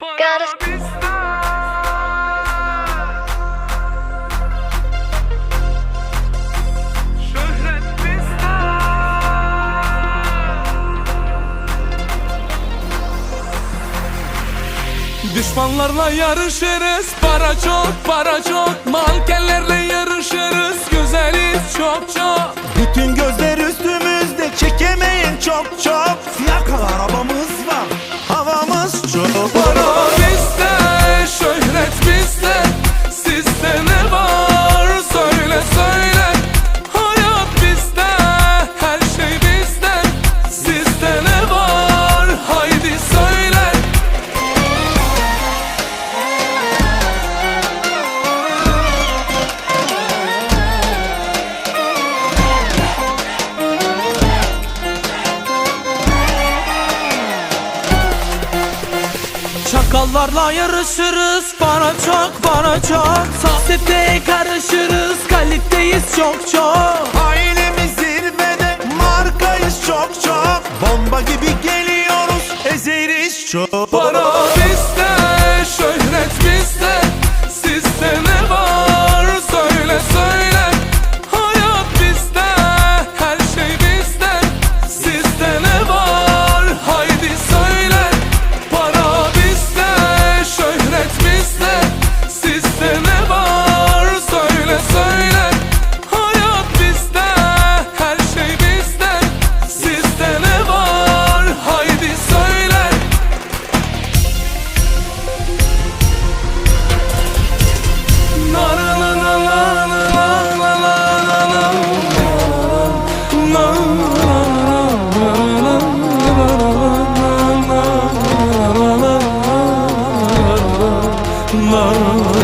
Gotta Şöhret bizde Düşmanlarla yarışırız. Para çok para çok. Mankenlerle yarışırız. Güzeliz çok çok. Bütün gözler üstümüzde. Çekemeyin çok çok Çakallarla yarışırız Para çok para çok. Sosyeteye karışırız Kaliteyiz çok çok. Ailemiz zirvede markayız çok çok. Bomba gibi geliyoruz ezeriz çok. Para bizde Şöhret love